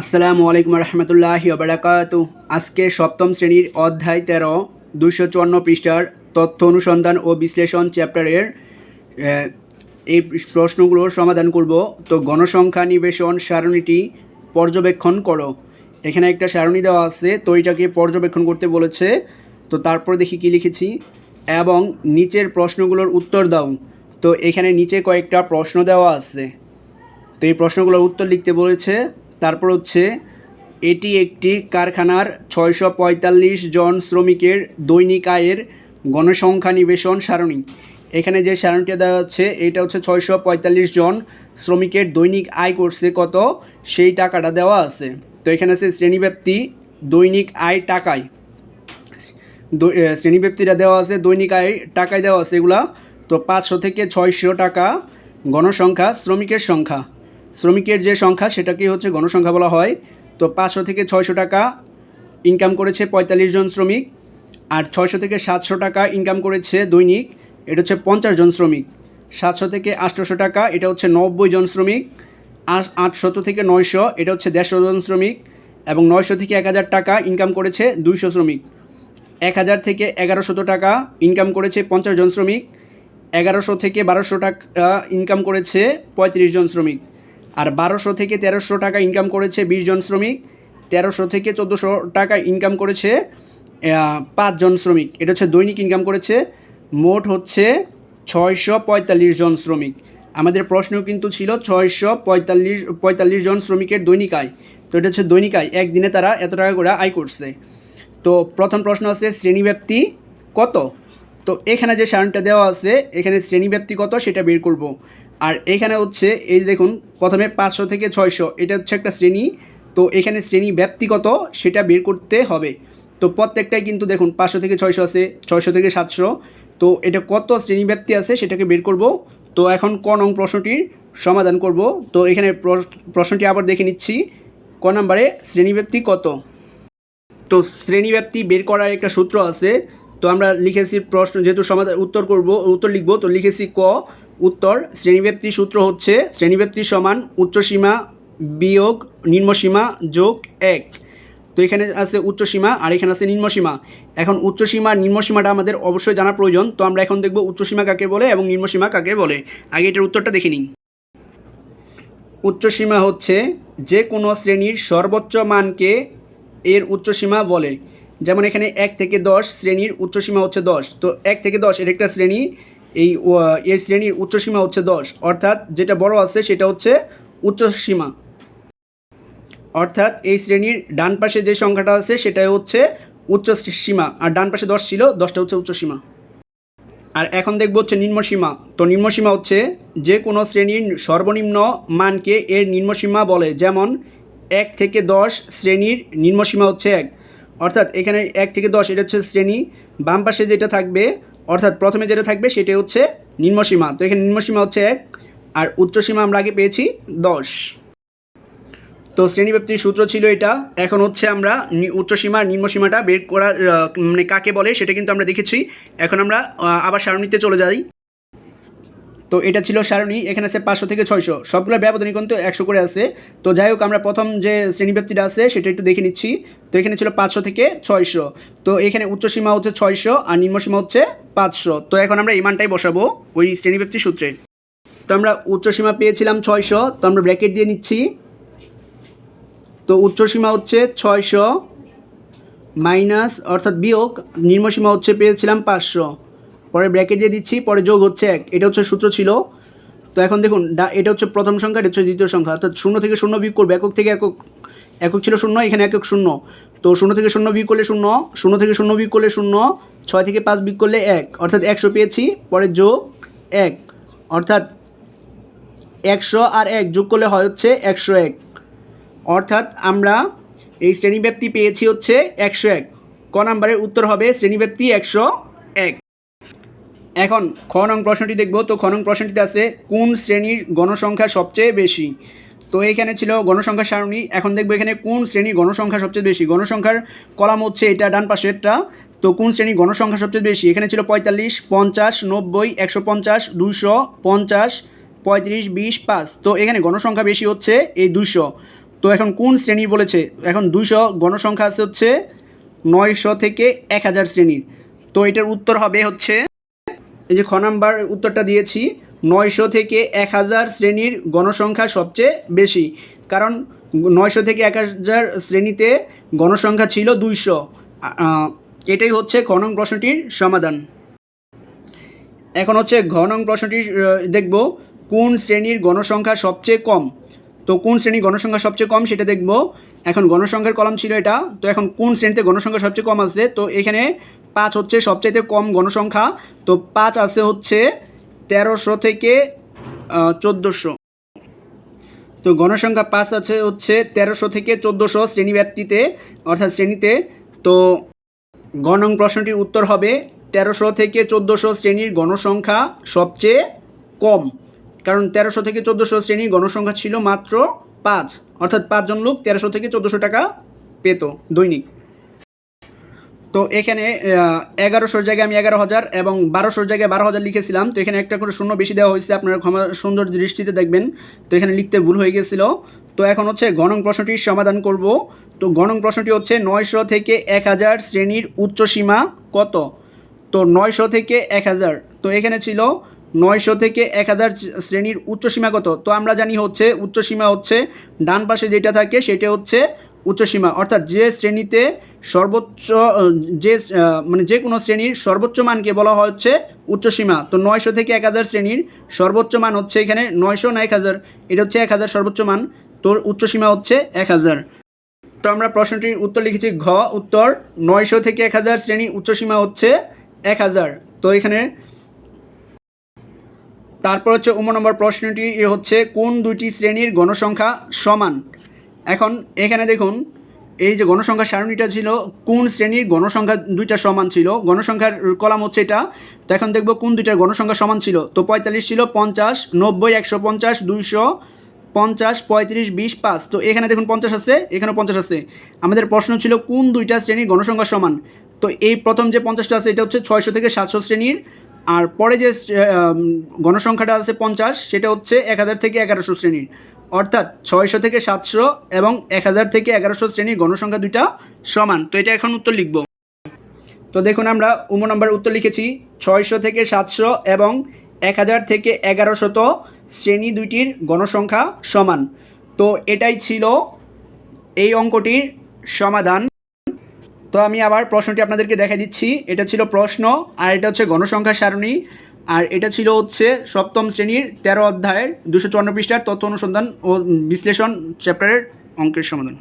আসসালামু আলাইকুম রহমতুল্লাহ বারাকাত আজকে সপ্তম শ্রেণির অধ্যায় তেরো দুশো চুয়ান্ন পৃষ্ঠার তথ্য অনুসন্ধান ও বিশ্লেষণ চ্যাপ্টারের এই প্রশ্নগুলোর সমাধান করব। তো গণসংখ্যা নিবেশন সারণীটি পর্যবেক্ষণ করো। এখানে একটা সারণী দেওয়া আছে, তো এটাকে পর্যবেক্ষণ করতে বলেছে। তো তারপর দেখি কি লিখেছি। এবং নিচের প্রশ্নগুলোর উত্তর দাও। তো এখানে নিচে কয়েকটা প্রশ্ন দেওয়া আছে। তো এই প্রশ্নগুলোর উত্তর লিখতে বলেছে তারপর হচ্ছে, এটি একটি কারখানার ছয়শো পঁয়তাল্লিশ জন শ্রমিকের দৈনিক আয়ের গণসংখ্যা নিবেশন সারণী। এখানে যে সারণীটা দেওয়া হচ্ছে, এটা হচ্ছে ছয়শো পঁয়তাল্লিশ জন শ্রমিকের দৈনিক আয় করছে কত? সেই টাকাটা দেওয়া আছে। তো এখানে আছে শ্রেণীব্যাপ্তি দৈনিক আয় টাকায়। শ্রেণীব্যাপ্তিটা দেওয়া আছে, দৈনিক আয় টাকায় দেওয়া আছে এগুলা। তো পাঁচশো থেকে ছয়শো টাকা গণসংখ্যা শ্রমিকের সংখ্যা। শ্রমিকের যে সংখ্যা সেটাকে হচ্ছে গণসংখ্যা বলা হয়। তো পাঁচশো থেকে ছয়শো টাকা ইনকাম করেছে পঁয়তাল্লিশ জন শ্রমিক, আর ছয়শো থেকে সাতশো টাকা ইনকাম করেছে দৈনিক, এটা হচ্ছে পঞ্চাশ জন শ্রমিক। সাতশো থেকে আটশোশো টাকা, এটা হচ্ছে নব্বই জন শ্রমিক আট- আটশত থেকে নয়শো, এটা হচ্ছে দেড়শো জন শ্রমিক, এবং নয়শো থেকে এক হাজার টাকা ইনকাম করেছে দুইশো শ্রমিক। এক হাজার থেকে এগারোশত টাকা ইনকাম করেছে পঞ্চাশ জন শ্রমিক, এগারোশো থেকে বারোশো টাকা ইনকাম করেছে পঁয়ত্রিশ জন শ্রমিক। আর বারোশো থেকে তেরোশো টাকা ইনকাম করেছে বিশ জন শ্রমিক, তেরোশো থেকে চোদ্দোশো টাকা ইনকাম করেছে পাঁচজন শ্রমিক। এটা হচ্ছে দৈনিক ইনকাম করেছে, মোট হচ্ছে ছয়শো পঁয়তাল্লিশ জন শ্রমিক। আমাদের প্রশ্ন কিন্তু ছিল ছয়শো পঁয়তাল্লিশ পঁয়তাল্লিশ জন শ্রমিকের দৈনিক আয়। তো এটা হচ্ছে দৈনিক আয়। একদিনে তারা এত টাকা করে আয় করছে। তো প্রথম প্রশ্ন আছে শ্রেণীব্যাপ্তি কত? তো এখানে যে সারণটা দেওয়া আছে, এখানে শ্রেণীব্যাপ্তি কত সেটা বের করব। আর এখানে হচ্ছে, এই দেখুন, প্রথমে পাঁচশো থেকে ছয়শো, এটা হচ্ছে একটা শ্রেণি। তো এখানে শ্রেণি ব্যাপ্তি কত সেটা বের করতে হবে। তো প্রত্যেকটাই কিন্তু দেখুন, পাঁচশো থেকে ছয়শো আছে, ছয়শো থেকে সাতশো। তো এটা কত শ্রেণি ব্যাপ্তি আছে সেটাকে বের করব। তো এখন ক নং প্রশ্নটির সমাধান করব। তো এখানে প্রশ- প্রশ্নটি আবার দেখে নিচ্ছি। ক নম্বরে শ্রেণীব্যাপ্তি কত? তো শ্রেণীব্যাপ্তি বের করার একটা সূত্র আছে। তো আমরা লিখেছি প্রশ্ন, যেহেতু সমাধান, উত্তর করব, উত্তর লিখব, তো লিখেছি ক। উত্তর, শ্রেণীব্যাপ্তি সূত্র হচ্ছে শ্রেণীব্যাপ্তি সমান উচ্চসীমা বিয়োগ নিম্নসীমা যোগ এক। তো এখানে আছে উচ্চসীমা আর এখানে আছে নিম্নসীমা। এখন উচ্চসীমা, নিম্নসীমাটা আমাদের অবশ্যই জানা প্রয়োজন। তো আমরা এখন দেখব উচ্চসীমা কাকে বলে এবং নিম্নসীমা কাকে বলে। আগে এটার উত্তরটা দেখে নিই। উচ্চসীমা হচ্ছে যে কোনো শ্রেণির সর্বোচ্চ মানকে এর উচ্চসীমা বলে। যেমন এখানে এক থেকে দশ শ্রেণির উচ্চসীমা হচ্ছে দশ। তো এক থেকে দশ, এর একটা শ্রেণি এই এর শ্রেণির উচ্চসীমা হচ্ছে দশ। অর্থাৎ যেটা বড় আছে সেটা হচ্ছে উচ্চসীমা অর্থাৎ এই শ্রেণির ডান পাশে যে সংখ্যাটা আছে সেটাই হচ্ছে উচ্চ সীমা। আর ডান পাশে দশ ছিল, দশটা হচ্ছে উচ্চসীমা আর এখন দেখব হচ্ছে নিম্নসীমা তো নিম্নসীমা হচ্ছে যে কোনো শ্রেণির সর্বনিম্ন মানকে এর নিম্নসীমা বলে। যেমন এক থেকে দশ শ্রেণির নিম্নসীমা হচ্ছে এক। অর্থাৎ এখানে এক থেকে দশ, এটা হচ্ছে শ্রেণি। বাম পাশে যেটা থাকবে অর্থাৎ প্রথমে যেটা থাকবে সেটা হচ্ছে নিম্নসীমা তো এখানে নিম্নসীমা হচ্ছে এক, আর উচ্চসীমা আমরা আগে পেয়েছি দশ। তো শ্রেণীব্যাপ্তির সূত্র ছিল এটা। এখন হচ্ছে আমরা উচ্চসীমা নিম্নসীমাটা বের করার মানে কাকে বলে সেটা কিন্তু আমরা দেখেছি। এখন আমরা আবার সারণীতে চলে যাই। তো এটা ছিল সারণী, এখানে আছে পাঁচশো থেকে ছয়শো। সবগুলো ব্যবধানই কিন্তু একশো করে আছে। তো যাই হোক, আমরা প্রথম যে শ্রেণীব্যাপ্তিটা আছে, সেটা একটু দেখে নিচ্ছি। তো এখানে ছিল পাঁচশো থেকে ছয়শো। তো এখানে উচ্চসীমা হচ্ছে ছয়শো আর নিম্নসীমা হচ্ছে পাঁচশো। তো এখন আমরা এই মানটাই বসাবো ওই শ্রেণীব্যাপ্তির সূত্রে। তো আমরা উচ্চসীমা পেয়েছিলাম ছয়শো, তো আমরা ব্র্যাকেট দিয়ে নিচ্ছি। তো উচ্চসীমা হচ্ছে ছয়শো মাইনাস, অর্থাৎ বিয়োগ নিম্নসীমা হচ্ছে পেয়েছিলাম পাঁচশো। পরে ব্র্যাকেট দিয়ে দিচ্ছি পরে যোগ হচ্ছে এক। এটা হচ্ছে সূত্র ছিল। তো এখন দেখুন, ডা- এটা হচ্ছে প্রথম সংখ্যা, এটা হচ্ছে দ্বিতীয় সংখ্যা। অর্থাৎ শূন্য থেকে শূন্য বিয়োগ করবে, একক থেকে একক একক ছিল শূন্য, এখানে একক শূন্য। তো শূন্য থেকে শূন্য বিয়োগ করলে শূন্য শূন্য থেকে শূন্য বিয়োগ করলে শূন্য, ছয় থেকে পাঁচ বিয়োগ করলে এক। অর্থাৎ একশো পেয়েছি পরে যোগ এক। অর্থাৎ একশো আর এক যোগ করলে হয় হচ্ছে একশো এক। অর্থাৎ আমরা এই শ্রেণীব্যাপ্তি পেয়েছি হচ্ছে একশো এক। ক নাম্বারের উত্তর হবে শ্রেণীব্যাপ্তি একশো এক। এখন খ নং প্রশ্নটি দেখব। তো খ নং প্রশ্নটিতে আছে, কোন শ্রেণির গণসংখ্যা সবচেয়ে বেশি? তো এখানে ছিল গণসংখ্যা সারণী, এখন দেখব এখানে কোন শ্রেণির গণসংখ্যা সবচেয়ে বেশি? গণসংখ্যার কলাম হচ্ছে এটা ডান পাশেরটা। তো কোন শ্রেণির গণসংখ্যা সবচেয়ে বেশি? এখানে ছিল পঁয়তাল্লিশ, পঞ্চাশ, নব্বই, একশো পঞ্চাশ দুশো পঞ্চাশ, পঁয়ত্রিশ, বিশ, পাঁচ। তো এখানে গণসংখ্যা বেশি হচ্ছে এই দুশো তো এখন কোন শ্রেণি বলেছে? এখন দুশো গণসংখ্যা আছে হচ্ছে নয়শো থেকে এক হাজার শ্রেণির। তো এটার উত্তর হবে হচ্ছে এই যে খ নাম্বার উত্তরটা দিয়েছি, নয়শো থেকে এক হাজার শ্রেণির গণসংখ্যা সবচেয়ে বেশি। কারণ নয়শো থেকে এক হাজার শ্রেণীতে গণসংখ্যা ছিল দুইশো। এটাই হচ্ছে খ নং প্রশ্নটির সমাধান। এখন হচ্ছে ঘ নং প্রশ্নটি দেখব কোন শ্রেণির গণসংখ্যা সবচেয়ে কম। তো কোন শ্রেণির গণসংখ্যা সবচেয়ে কম সেটা দেখব। এখন গণসংখ্যার কলম ছিল এটা। তো এখন কোন শ্রেণীতে গণসংখ্যা সবচেয়ে কম আছে? তো এখানে পাঁচ হচ্ছে সবচাইতে কম গণসংখ্যা। তো পাঁচ আছে হচ্ছে তেরোশো থেকে চোদ্দোশো। তো গণসংখ্যা পাঁচ আছে হচ্ছে তেরোশো থেকে চোদ্দোশো শ্রেণি ব্যাপ্তিতে অর্থাৎ শ্রেণীতে। তো গণং প্রশ্নটির উত্তর হবে, তেরোশো থেকে চোদ্দোশো শ্রেণির গণসংখ্যা সবচেয়ে কম। কারণ তেরোশো থেকে চোদ্দোশো শ্রেণির গণসংখ্যা ছিল মাত্র পাঁচ। অর্থাৎ পাঁচজন লোক তেরোশো থেকে চোদ্দোশো টাকা পেত দৈনিক। তো এখানে এগারোশোর জায়গায় আমি এগারো হাজার এবং বারোশোর জায়গায় বারো হাজার লিখেছিলাম। তো এখানে একটা করে শূন্য বেশি দেওয়া হয়েছে, আপনারা ক্ষমা সুন্দর দৃষ্টিতে দেখবেন। তো এখানে লিখতে ভুল হয়ে গেছিল। তো এখন হচ্ছে গণং প্রশ্নটির সমাধান করব। তো গণং প্রশ্নটি হচ্ছে নয়শো থেকে এক হাজার শ্রেণির উচ্চসীমা কত? তো নয়শো থেকে এক হাজার। তো এখানে ছিল নয়শো থেকে এক হাজার শ্রেণির উচ্চসীমা কত? তো আমরা জানি হচ্ছে উচ্চসীমা হচ্ছে ডান পাশে যেটা থাকে সেটা হচ্ছে উচ্চসীমা অর্থাৎ যে শ্রেণীতে সর্বোচ্চ যে মানে যে কোনো শ্রেণির সর্বোচ্চ মানকে বলা হচ্ছে উচ্চসীমা। তো নয়শো থেকে এক হাজার শ্রেণির সর্বোচ্চ মান হচ্ছে এখানে নয়শো না এক হাজার। এটা হচ্ছে এক হাজার সর্বোচ্চ মান। তোর উচ্চসীমা হচ্ছে এক হাজার। তো আমরা প্রশ্নটির উত্তর লিখেছি ঘ, উত্তর। নয়শো থেকে এক হাজার শ্রেণির উচ্চসীমা হচ্ছে এক হাজার। তো এখানে তারপর হচ্ছে উম নম্বর প্রশ্নটি হচ্ছে কোন দুটি শ্রেণির গণসংখ্যা সমান? এখন এখানে দেখুন এই যে গণসংখ্যা সারণীটা ছিল, কোন শ্রেণির গণসংখ্যা দুইটা সমান ছিল? গণসংখ্যার কলাম হচ্ছে এটা। তো এখন দেখব কোন দুইটার গণসংখ্যা সমান ছিল। তো পঁয়তাল্লিশ ছিল পঞ্চাশ, নব্বই একশো পঞ্চাশ, দুইশো পঞ্চাশ, পঁয়ত্রিশ, বিশ, পাঁচ। তো এখানে দেখুন পঞ্চাশ আছে এখানে পঞ্চাশ আছে। আমাদের প্রশ্ন ছিল কোন দুইটা শ্রেণির গণসংখ্যা সমান? তো এই প্রথম যে পঞ্চাশটা আছে, এটা হচ্ছে ছয়শো থেকে সাতশো শ্রেণির। আর পরে যে গণসংখ্যাটা আছে পঞ্চাশ, সেটা হচ্ছে এক হাজার থেকে এগারোশো শ্রেণির। অর্থাৎ ছয়শো থেকে সাতশো এবং এক হাজার থেকে এগারোশো শ্রেণির গণসংখ্যা দুইটা সমান। তো এটা এখন উত্তর লিখব। তো দেখুন আমরা উম নম্বর উত্তর লিখেছি, ছয়শো থেকে সাতশো এবং এক হাজার থেকে এগারোশত শ্রেণি দুইটির গণসংখ্যা সমান। তো এটাই ছিল এই অঙ্কটির সমাধান। তো আমি আবার প্রশ্নটি আপনাদেরকে দেখা দিচ্ছি। এটা ছিল প্রশ্ন আর এটা হচ্ছে গণসংখ্যা সারণী। আর এটা ছিল হচ্ছে সপ্তম শ্রেণির তেরো অধ্যায়ের দুশো চুয়ান্ন পৃষ্ঠার তথ্য অনুসন্ধান ও বিশ্লেষণ চ্যাপ্টারের অঙ্কের সমাধান।